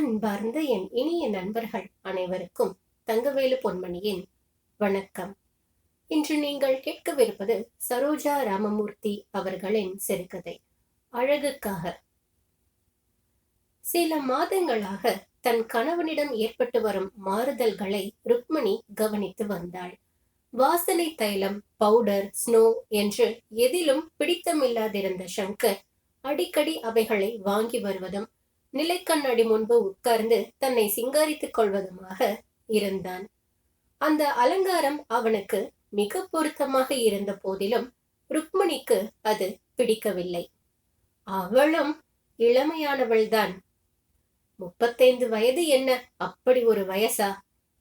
அன்பார்ந்த என் இனிய நண்பர்கள் அனைவருக்கும் தங்கவேலு பொன்மணியின் வணக்கம். இன்று நீங்கள் கேட்கவிருப்பது சரோஜா ராமமூர்த்தி அவர்களின் சிறுகதை அழகுக்காக. சில மாதங்களாக தன் கணவனிடம் ஏற்பட்டு வரும் மாறுதல்களை ருக்மணி கவனித்து வந்தாள். வாசனை தைலம் பவுடர் ஸ்னோ என்று எதிலும் பிடித்தமில்லாதிருந்த சங்கர் அடிக்கடி அவைகளை வாங்கி வருவதும் நிலைக்கண்ணாடி முன்பு உட்கார்ந்து தன்னை சிங்காரித்துக் கொள்வதுமாக இருந்தான். அந்த அலங்காரம் அவனுக்கு மிக பொருத்தமாக இருந்த போதிலும் ருக்மணிக்கு அது பிடிக்கவில்லை. அவளும் இளமையானவள்தான். முப்பத்தைந்து வயது என்ன? அப்படி ஒரு வயசா?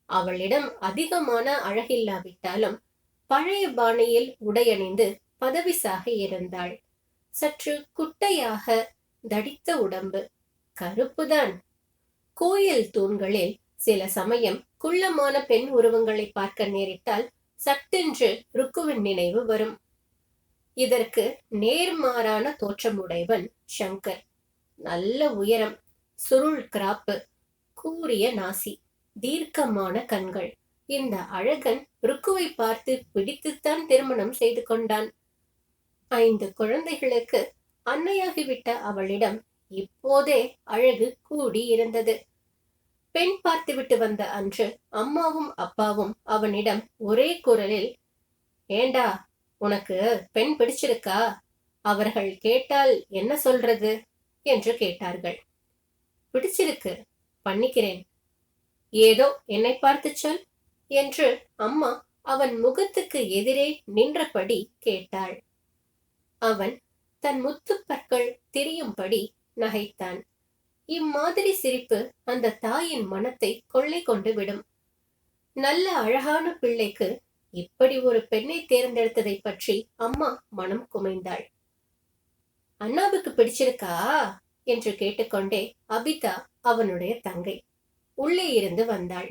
அவளிடம் அதிகமான அழகில்லாவிட்டாலும் பழைய பாணியில் உடையணிந்து பதவிசாக இருந்தாள். சற்று குட்டையாக தடித்த உடம்பு கருப்புதான். கோயில் தூண்களில் சில சமயம் குள்ளமான பெண் உருவங்களை பார்க்க நேரிட்டால் சட்டென்று ருக்குவின் நினைவு வரும். இதற்கு நேர்மாறான தோற்றமுடையவன் சங்கர். நல்ல உயரம் சுருள் கிராப்பு கூறிய நாசி தீர்க்கமான கண்கள். இந்த அழகன் ருக்குவை பார்த்து பிடித்துத்தான் திருமணம் செய்து கொண்டான். ஐந்து குழந்தைகளுக்கு அன்னையாகிவிட்ட அவளிடம் இப்போதே அழகு கூடி இருந்தது பெண் பார்த்துவிட்டு வந்த அன்று அம்மாவும் அப்பாவும் அவனிடம் ஒரே குரலில் ஏண்டா உனக்கு பெண் பிடிச்சிருக்கா? அவர்கள் கேட்டால் என்ன சொல்றது? என்று கேட்டார்கள். பிடிச்சிருக்கு பண்ணிக்கிறேன். ஏதோ என்னை பார்த்து சொல் என்று அம்மா அவன் முகத்துக்கு எதிரே நின்றபடி கேட்டாள். அவன் தன் முத்துப்பற்கள் திரியும்படி நகைத்தான். இம்மாதிரி சிரிப்பு அந்த தாயின் மனத்தை கொள்ளை கொண்டு விடும். நல்ல அழகான பிள்ளைக்கு இப்படி ஒரு பெண்ணை தேர்ந்தெடுத்ததை பற்றி அம்மா மனம் குமைந்தாள். அண்ணாவுக்கு பிடிச்சிருக்கா? என்று கேட்டுக்கொண்டே அபிதா அவனுடைய தங்கை உள்ளே இருந்து வந்தாள்.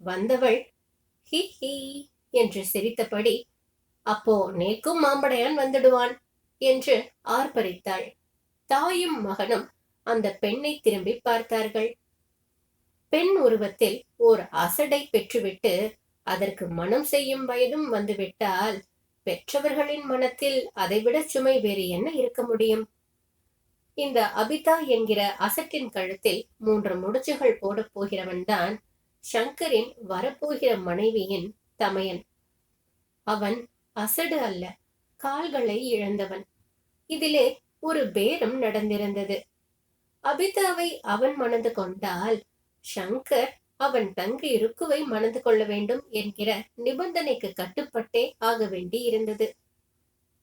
வந்தவள் ஹி ஹி என்று சிரித்தபடி அப்போ நேக்கும் மாம்படையான் வந்துடுவான் என்று ஆர்ப்பரித்தாள். தாயும் மகனும் அந்த பெண்ணை திரும்பி பார்த்தார்கள். பெண் உருவத்தில் ஓர் அசடை பெற்றுவிட்டு அதற்கு மனம் செய்யும் வயதும் வந்துவிட்டால் பெற்றவர்களின் மனத்தில் அதைவிட சுமை வேறு என்ன இருக்க முடியும்? இந்த அபிதா என்கிற அசட்டின் கழுத்தில் மூன்று முடிச்சுகள் போடப் போகிறவன்தான் சங்கரின் வரப்போகிற மனைவியின் தமையன். அவன் அசடு அல்ல கால்களை இழந்தவன். இதிலே ஒரு பேரம் நடந்திருந்தது. அபிதாவை அவன் மணந்து கொண்டால் சங்கர் அவன் தங்கை ருக்குவை மணந்து கொள்ள வேண்டும் என்கிற நிபந்தனைக்கு கட்டுப்பட்டே ஆக வேண்டி இருந்தது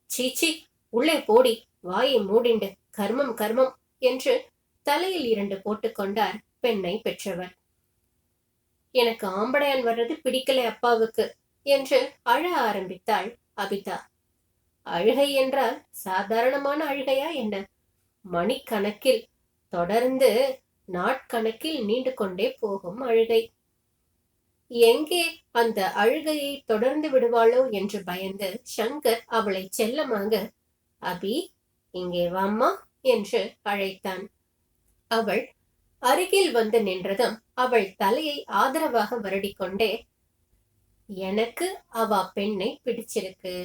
சீச்சி உள்ளே போடி வாயை மூடிண்டு கர்மம் கர்மம் என்று தலையில் இரண்டு போட்டுக்கொண்டார் பெண்ணை பெற்றவர். எனக்கு ஆம்படையான் வர்றது பிடிக்கலை அப்பாவுக்கு என்று அழ ஆரம்பித்தாள் அபிதா. அழுகை என்றால் சாதாரணமான அழுகையா என்ன? மணிக்கணக்கில் தொடர்ந்து நாட்கணக்கில் நீண்டு கொண்டே போகும் அழுகை. எங்கே அந்த அழுகையை தொடர்ந்து விடுவாளோ என்று பயந்து சங்கர் அவளை செல்லமாக அபி இங்கே வாம்மா என்று அழைத்தான். அவள் அருகில் வந்து நின்றதும் அவள் தலையை ஆதரவாக வருடிக்கொண்டே எனக்கு அவ பெண்ணை பிடிச்சிருக்கு.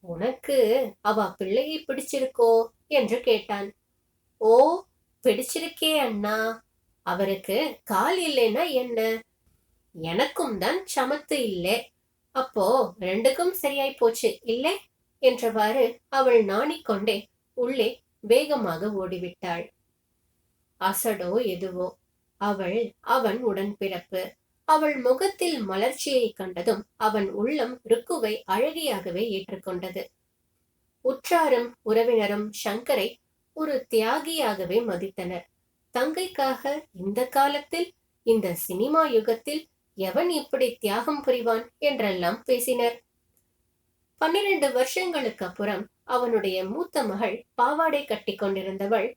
உனக்கு அவ பிள்ளையை பிடிச்சிருக்கோ என்று கேட்டான். ஓ பிடிச்சிருக்கே அண்ணா. அவருக்கு கால் இல்லைன்னா என்ன? எனக்கும் தான் சமத்து இல்லை. அப்போ ரெண்டுக்கும் சரியாய் போச்சு இல்லை? என்றவாறு அவள் நாணிக்கொண்டே உள்ளே வேகமாக ஓடிவிட்டாள். அசடோ எதுவோ. அவள் அவன் உடன்பிறப்பு. அவள் முகத்தில் மலர்ச்சியை கண்டதும் அவன் உள்ளம் ருக்குவை அழகியாகவே ஏற்றுக்கொண்டது. உற்றாரும் உறவினரும் சங்கரை ஒரு தியாகியாகவே மதித்தனர். தங்கைக்காக இந்த காலத்தில் இந்த சினிமா யுகத்தில் எவன் இப்படி தியாகம் புரிவான் என்றெல்லாம் பேசினர். பன்னிரண்டு வருஷங்களுக்கு அப்புறம் அவனுடைய மூத்த மகள் பாவாடை கட்டி கொண்டிருந்தவள்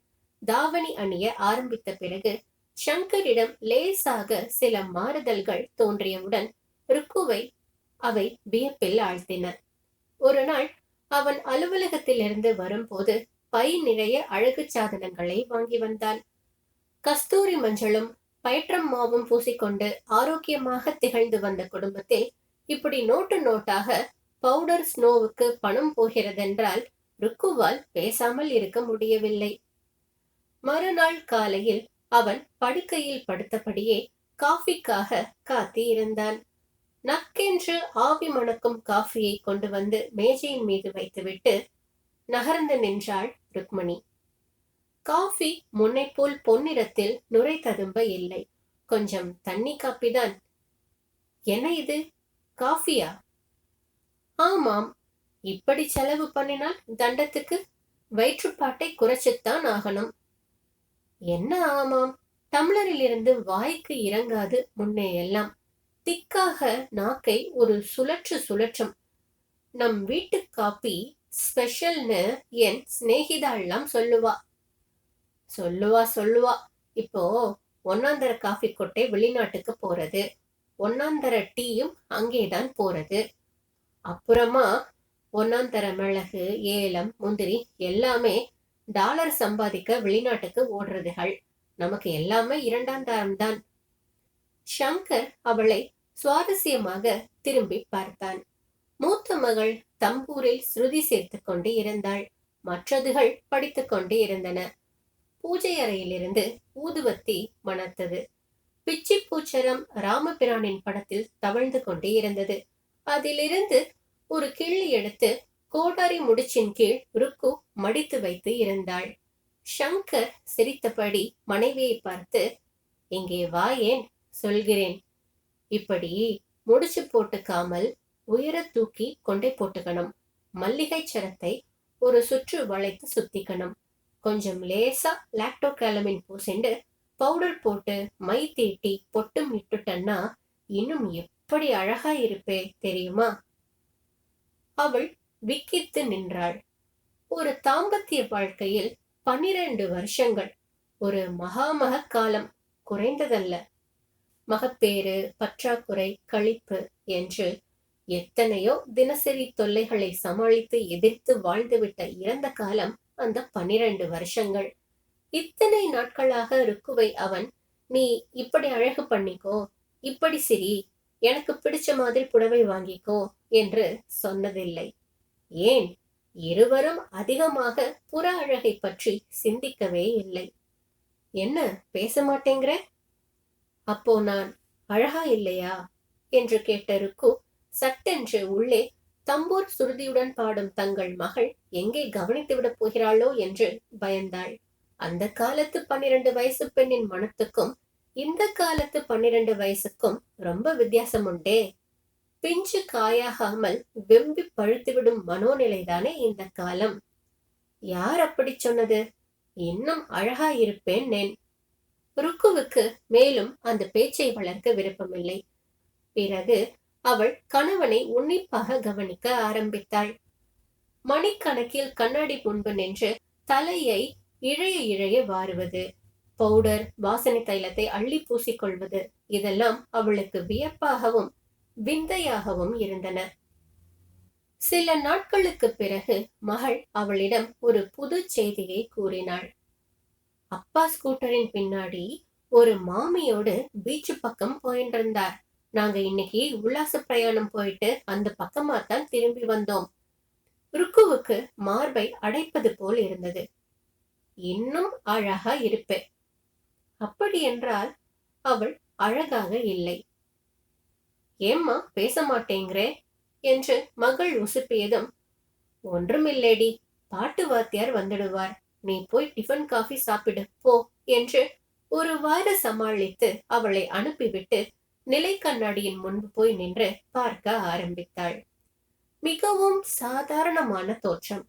தாவணி அணிய ஆரம்பித்த பிறகு சங்கரிடம் லேசாக சில மாறுதல்கள் தோன்றியவுடன் ருக்குவை அவை வியப்பில் ஆழ்த்தின. ஒரு நாள் அவன் அலுவலகத்திலிருந்து வரும்போது பை நிறைய அழகு சாதனங்களை வாங்கி வந்தான். கஸ்தூரி மஞ்சளும் பயற்றம் மாவும் பூசிக்கொண்டு ஆரோக்கியமாக திகழ்ந்து வந்த குடும்பத்தில் இப்படி நோட்டு நோட்டாக பவுடர் ஸ்னோவுக்கு பணம் போகிறதென்றால் ருக்குவால் பேசாமல் இருக்க முடியவில்லை. மறுநாள் காலையில் அவன் படுக்கையில் படுத்தபடியே காஃபிக்காக காத்திருந்தான் நக்கென்று ஆவி மணக்கும் காஃபியை கொண்டு வந்து மேஜையின் மீது வைத்துவிட்டு நகர்ந்து நின்றாள் ருக்மணி. காஃபி முன்னை போல் பொன்னிறத்தில் நுரை ததும்ப இல்லை. கொஞ்சம் தண்ணி காப்பிதான். என்ன இது? காஃபியா? ஆமாம். இப்படி செலவு பண்ணினால் தண்டத்துக்கு வயிற்றுப்பாட்டை குறைச்சுத்தான் ஆகணும். என்ன ஆமாம் டம்ளரிலிருந்து வாய்க்கு இறங்காது முன்னே எல்லாம். திக்காக நாக்கை ஒரு சுழற்று சுழற்றும். நம் வீட்டு காப்பி ஸ்பெஷல்னு என் சிநேகிதாள்லாம் சொல்லுவா. சொல்லுவா சொல்லுவா. இப்போ ஒன்னாந்தர காஃபி கொட்டை வெளிநாட்டுக்கு போறது. ஒன்னாந்தர டீயும் அங்கேதான் போறது. அப்புறமா ஒன்னாந்தர மிளகு ஏலம் முந்திரி எல்லாமே டாலர் சம்பாதிக்க வெளிநாட்டுக்கு ஓடுறதுகள். நமக்கு எல்லாமே இரண்டாம் தரம் தான். ஷங்கர் அவளை சுவாரஸ்யமாக திரும்பி பார்த்தான். மூத்த மகள் தம்பூரில் ஸ்ருதி சேர்த்து கொண்டு இருந்தாள். மற்றதுகள் படித்துக் கொண்டு இருந்தன. பூஜை அறையிலிருந்து ஊதுவத்தி மணத்தது. பிச்சி பூச்சரம் ராமபிரானின் படத்தில் தவழ்ந்து கொண்டே இருந்தது. அதிலிருந்து ஒரு கிள்ளி எடுத்து கோடாரி முடிச்சின் கீழ் ருக்கு மடித்து வைத்து இருந்தாள். ஷங்கர் சிரித்தபடி மனைவியை பார்த்து இங்கே வா ஏன்? சொல்கிறேன். இப்படி முடிச்சு போட்டுக்காமல் உயர தூக்கி கொண்டை போட்டுக்கணும். மல்லிகை சரத்தை ஒரு சுற்று வளைத்து சுத்திக்கணும். கொஞ்சம் லேசா லாக்டோகாலமின் பூசிண்டு பவுடர் போட்டு மை தீட்டி பொட்டும் இட்டுட்டன்னா இன்னும் எப்படி அழகா இருப்பே தெரியுமா? அவள் விக்கித்து நின்றாள். ஒரு தாம்பத்திய வாழ்க்கையில் பன்னிரண்டு வருஷங்கள். ஒரு மகாமக காலம். குறைந்ததல்ல. மகப்பேறு பற்றாக்குறை கழிப்பு என்று எத்தனையோ தினசரி தொல்லைகளை சமாளித்து எதிர்த்து வாழ்ந்துவிட்ட இறந்த காலம் அந்த பன்னிரண்டு வருஷங்கள். இத்தனை நாட்களாக ருக்குவை அவன். நீ இப்படி அழகு பண்ணிக்கோ. இப்படி சிரி. எனக்கு பிடிச்ச மாதிரி புடவை வாங்கிக்கோ என்று சொன்னதில்லை. ஏன்? இருவரும் அதிகமாக புற அழகை பற்றி சிந்திக்கவே இல்லை. என்ன பேச மாட்டேங்கிற? அப்போ நான் அழகா இல்லையா? என்று கேட்ட ருக்கு சட்டென்று உள்ளே தம்பூர் சுருதியுடன் பாடும் தங்கள் மகள் எங்கே கவனித்து விடப் போகிறாளோ என்று பயந்தாள். அந்த காலத்து பன்னிரண்டு வயசு பெண்ணின் மனத்துக்கும் இந்த காலத்து பன்னிரண்டு வயசுக்கும் ரொம்ப வித்தியாசம் உண்டே பிஞ்சு காயாகாமல் வெம்பி பழுத்துவிடும் மனோநிலைதானே இந்த காலம். யார் அப்படி சொன்னது? இன்னும் அழகா இருப்பேன் நேன். ருக்குவுக்கு மேலும் அந்த பேச்சை வளர்க்க விருப்பமில்லை. பிறகு அவள் கணவனை உன்னிப்பாக கவனிக்க ஆரம்பித்தாள். மணிக்கணக்கில் கண்ணாடி முன்பு நின்று தலையை இழைய இழைய வாருவது பவுடர் வாசனை தைலத்தை அள்ளி பூசிக்கொள்வது இதெல்லாம் அவளுக்கு வியப்பாகவும் விந்தையாகவும் இருந்தன. சில நாட்களுக்கு பிறகு மகள் அவளிடம் ஒரு புது செய்தியை கூறினாள். அப்பா ஸ்கூட்டரின் பின்னாடி ஒரு மாமியோடு பீச்சு பக்கம் போயின்றிருந்தார். நாங்க இன்னைக்கு உல்லாச பிரயாணம் போயிட்டு அந்த பக்கமா தான் திரும்பி வந்தோம். ருக்குவுக்கு மார்பை அடைப்பது போல் இருந்தது. இன்னும் அழகா இருப்பேன். அப்படி என்றால் அவள் அழகாக இல்லை. ஏம்மா பேச மாட்டேங்கிறே என்று மகள் உசுப்பியதும் ஒன்றுமில்லேடி பாட்டு வாத்தியார் வந்துடுவார். நீ போய் டிஃபன் காஃபி சாப்பிடு போ என்று ஒரு வார சமாளித்து அவளை அனுப்பிவிட்டு நிலை கண்ணாடியின் முன்பு போய் நின்று பார்க்க ஆரம்பித்தாள். மிகவும் சாதாரணமான தோற்றம்.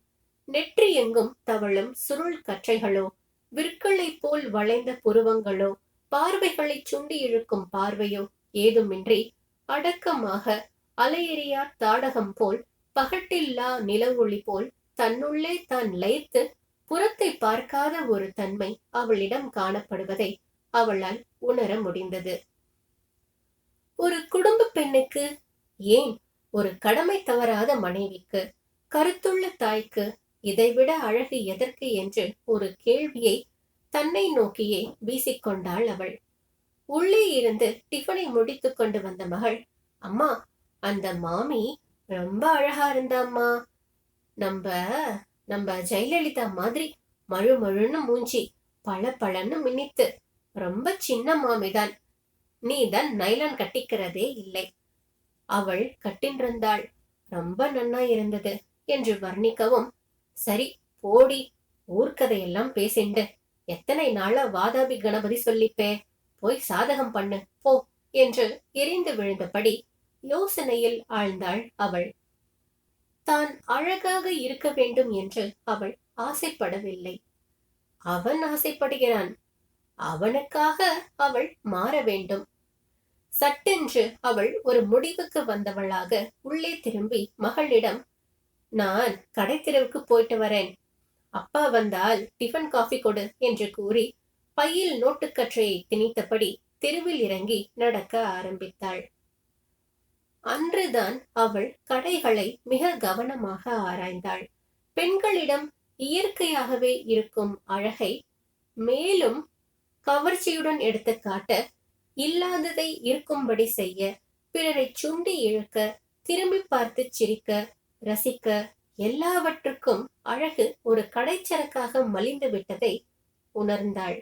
நெற்றி எங்கும் தவளும் சுருள் கற்றைகளோ விற்களை போல் வளைந்த புருவங்களோ பார்வைகளை சுண்டி இழுக்கும் பார்வையோ ஏதுமின்றி அடக்கமாக அலையெறியார் தாடகம் போல் பகட்டில்லா நிலவொளி போல் தன்னுள்ளே தான் லயித்து புறத்தை பார்க்காத ஒரு தன்மை அவளிடம் காணப்படுவதை அவளால் உணர முடிந்தது. ஒரு குடும்ப பெண்ணுக்கு ஏன் ஒரு கடமை தவறாத மனைவிக்கு கருத்துள்ள தாய்க்கு இதைவிட அழகு எதற்கு என்று ஒரு கேள்வியை தன்னை நோக்கியே வீசிக்கொண்டாள் அவள். உள்ளே இருந்து டிஃபனை முடித்துக் கொண்டு வந்த மகள் அம்மா அந்த மாமி ரொம்ப அழகா இருந்தாம்மா நம்ம நம்ம ஜெயலலிதா மாதிரி மழு மழுன்னு மூஞ்சி பள பழன்னு மின்னித்து ரொம்ப சின்ன மாமிதான். நீ தான் நைலான் கட்டிக்கிறதே இல்லை. அவள் கட்டின்றிருந்தாள். ரொம்ப நன்னா இருந்தது என்று வர்ணிக்கவும் சரி போடி ஊர்க்கதையெல்லாம் பேசிண்டு எத்தனை நாளா வாதாபி கணபதி சொல்லிப்பே. போய் சாதகம் பண்ணு போ என்று எரிந்து விழுந்தபடி யோசனையில் ஆழ்ந்தாள் அவள். தான் அழகாக இருக்க வேண்டும் என்று அவள் ஆசைப்படவில்லை. அவன் ஆசைப்படுகிறான். அவனுக்காக அவள் மாற வேண்டும். சட்டென்று அவள் ஒரு முடிவுக்கு வந்தவளாக உள்ளே திரும்பி மகளிடம் நான் கடைத்தெருவுக்கு போயிட்டு வரேன். அப்பா வந்தால் டிஃபன் காஃபி கொடு என்று கூறி பையில் நோட்டுக்கற்றையை திணித்தபடி தெருவில் இறங்கி நடக்க ஆரம்பித்தாள். அன்றுதான் அவள் கடைகளை மிக கவனமாக ஆராய்ந்தாள். பெண்களிடம் இயற்கையாகவே இருக்கும் அழகை மேலும் கவர்ச்சியுடன் எடுத்து காட்ட இல்லாததை இருக்கும்படி செய்ய பிறரை சுண்டி இழுக்க திரும்பி பார்த்து சிரிக்க ரசிக்க எல்லாவற்றுக்கும் அழகு ஒரு கடைச்சரக்காக மலிந்து விட்டதை உணர்ந்தாள்.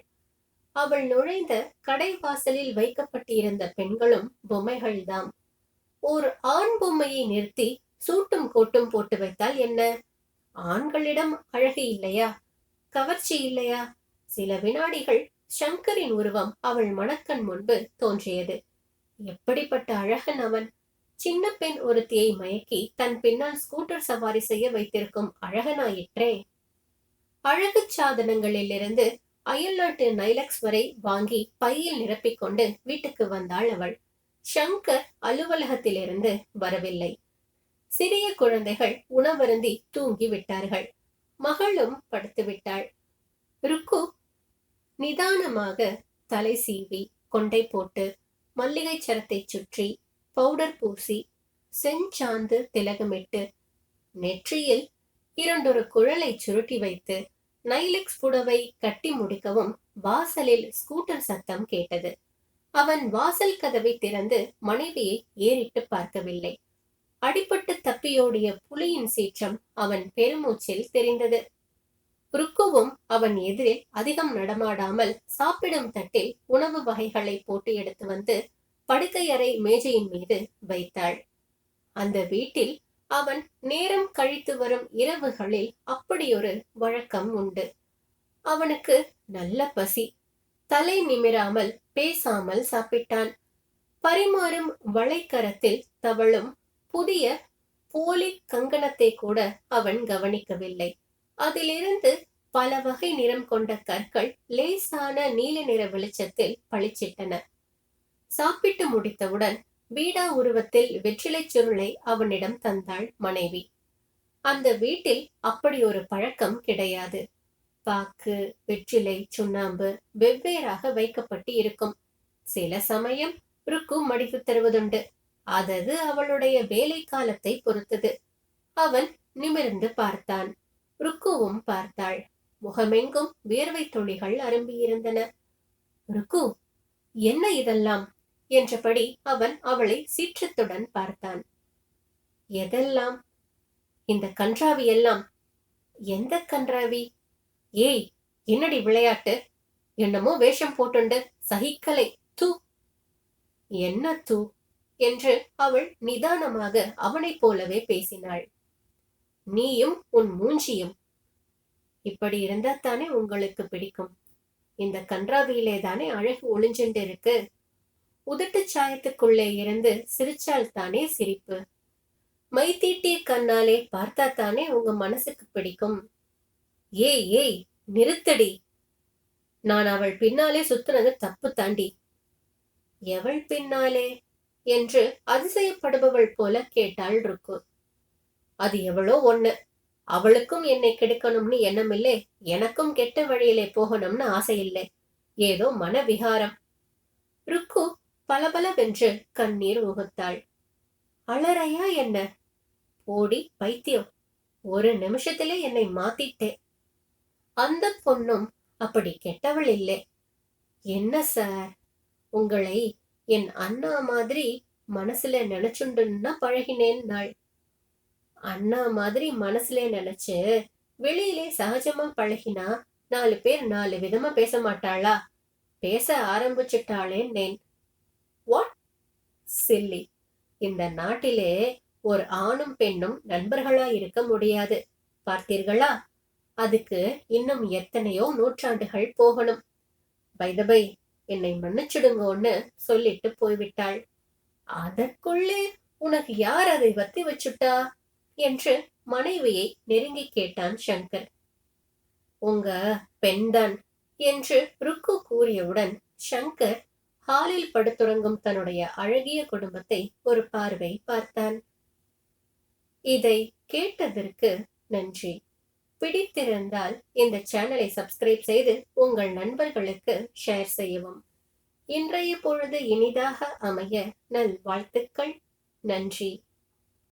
அவள் நுழைந்த கடை வாசலில் வைக்கப்பட்டிருந்த பெண்களும் பொம்மைகள்தாம். ஓர் ஆண் பொம்மையை நிறுத்தி சூட்டும் கோட்டும் போட்டு வைத்தால் என்ன? ஆண்களிடம் அழகு இல்லையா? கவர்ச்சி இல்லையா? சில வினாடிகள் சங்கரின் உருவம் அவள் மணக்கண் முன்பு தோன்றியது. எப்படிப்பட்ட அழகன் அவன்? சின்ன பெண் ஒருத்தியை மயக்கி தன் பின்னால் ஸ்கூட்டர் சவாரி செய்ய வைத்திருக்கும் அழகனாயிற்றே. அழகு சாதனங்களிலிருந்து அயல்நாட்டு நைலக்ஸ் வரை வாங்கி பையில் நிரப்பிக்கொண்டு வீட்டுக்கு வந்தாள் அவள். ஷங்கர் அலுவலகத்திலிருந்து வரவில்லை. சிறிய குழந்தைகள் உணவருந்தி தூங்கி விட்டார்கள். மகளும் படுத்து விட்டாள். ருக்கு நிதானமாக தலை சீவி கொண்டை போட்டு மல்லிகை சரத்தை சுற்றி பவுடர் பூசி செஞ்சாந்து திலகமிட்டு நெற்றியில் இரண்டொரு குழலை சுருட்டி வைத்து நைலெக்ஸ் புடவை கட்டி முடிக்கவும் வாசலில் ஸ்கூட்டர் சத்தம் கேட்டது. அவன் வாசல் கதவை திறந்து மனைவியை ஏறிட்டு பார்க்கவில்லை. அடிபட்டு தப்பியோடிய புலியின் சீற்றம் அவன் பெருமூச்சில் தெரிந்தது. ருக்குவும் அவன் எதிரில் அதிகம் நடமாடாமல் சாப்பிடும் தட்டில் உணவு வகைகளை போட்டு எடுத்து வந்து படுக்கையறை மேஜையின் மீது வைத்தாள். அந்த வீட்டில் அவன் நேரம் கழித்து வரும் இரவுகளில் அப்படியொரு வழக்கம் உண்டு. அவனுக்கு நல்ல பசி. தலை நிமிராமல் பேசாமல் சாப்பிட்டான். பரிமாறும் வளைக்கரத்தில் தவழும் புதிய போலி கங்கணத்தை கூட அவன் கவனிக்கவில்லை. அதிலிருந்து பல வகை நிறம் கொண்ட கற்கள் லேசான நீல நிற வெளிச்சத்தில் பளிச்சிட்டன. சாப்பிட்டு முடித்தவுடன் பீடா உருவத்தில் வெற்றிலை சுருளை அவனிடம் தந்தாள் மனைவி. அந்த வீட்டில் அப்படி ஒரு பழக்கம் கிடையாது. பாக்கு வெற்றிலை சுண்ணாம்பு வெவ்வேறாக வைக்கப்பட்டு இருக்கும். சில சமயம் ருக்கு மடித்து தருவதுண்டு. அதது அவளுடைய வேலை காலத்தை பொறுத்தது. அவன் நிமிர்ந்து பார்த்தான். ருக்குவும் பார்த்தாள். முகமெங்கும் வியர்வை துளிகள் அரும்பியிருந்தன. ருக்கு என்ன இதெல்லாம்? என்றபடி அவன் அவளை சீற்றத்துடன் பார்த்தான். எதெல்லாம்? இந்த கன்றாவி எல்லாம்? எந்த கன்றாவி? ஏய் என்னடி விளையாட்டு? என்னமோ வேஷம் போட்டுண்டு சகிக்கலை. தூ. என்ன தூ? என்று அவள் நிதானமாக அவனைப் போலவே பேசினாள். நீயும் உன் மூஞ்சியும். இப்படி இருந்தா தானே உங்களுக்கு பிடிக்கும். இந்த கன்றாவியிலே தானே அழகு ஒளிஞ்சுண்டு இருக்கு உதட்டு சாயத்துக்குள்ளே இருந்து சிரிச்சால் தானே சிரிப்பு. மைத்தீட்டிய கண்ணாலே பார்த்தா தானே உங்க மனசுக்கு பிடிக்கும். ஏய் ஏய் நிறுத்தடி. நான் அவள் பின்னாலே சுத்துனது தப்பு தாண்டி. எவள் பின்னாலே? என்று அதிசயப்படுபவள் போல கேட்டாள் ருக்கு. அது எவளோ ஒண்ணு. அவளுக்கும் என்னை கெடுக்கணும்னு எண்ணமில்லை. எனக்கும் கெட்ட வழியிலே போகணும்னு ஆசை இல்லை ஏதோ மனவிகாரம். ருக்கு பலபலவென்று கண்ணீர் உகுத்தாள் அலறையா என்ன? ஓடி பைத்தியம். ஒரு நிமிஷத்திலே என்னை மாத்திட்டேன் அந்த பொண்ணும் அப்படி கெட்டவள் இல்லை. என்ன சார்? உங்களை என் அண்ணா மாதிரி மனசுல நினைச்சுண்டுன்னா பழகினேன் நாள். அண்ணா மாதிரி மனசுல நினைச்சு வெளியிலே சகஜமா பழகினா நாலு பேர் நாலு விதமா பேச மாட்டாளா? பேச ஆரம்பிச்சிட்டாளேன்னேன். வாட் சில்லி இந்த நாட்டிலே ஒரு ஆணும் பெண்ணும் நண்பர்களா இருக்க முடியாது. பார்த்தீர்களா? அதுக்கு இன்னும் எத்தனையோ நூற்றாண்டுகள் போகணும். பைதபை என்னை மன்னிச்சிடுங்கோன்னு சொல்லிட்டு போய்விட்டாள். அதற்குள்ளே உனக்கு யார் அதை வத்தி வச்சுட்டா? என்று மனைவியை நெருங்கி கேட்டான் சங்கர். உங்க பெண்தான் என்று ருக்கு கூறியவுடன் சங்கர் ஹாலில் படுத்துறங்கும் தன்னுடைய அழகிய குடும்பத்தை ஒரு பார்வை பார்த்தான். இதை கேட்டதற்கு நன்றி. பிடித்திருந்தால் இந்த சேனலை சப்ஸ்கிரைப் செய்து உங்கள் நண்பர்களுக்கு ஷேர் செய்யவும். இன்றைய பொழுது இனிதாக அமைய நல் வாழ்த்துக்கள். நன்றி.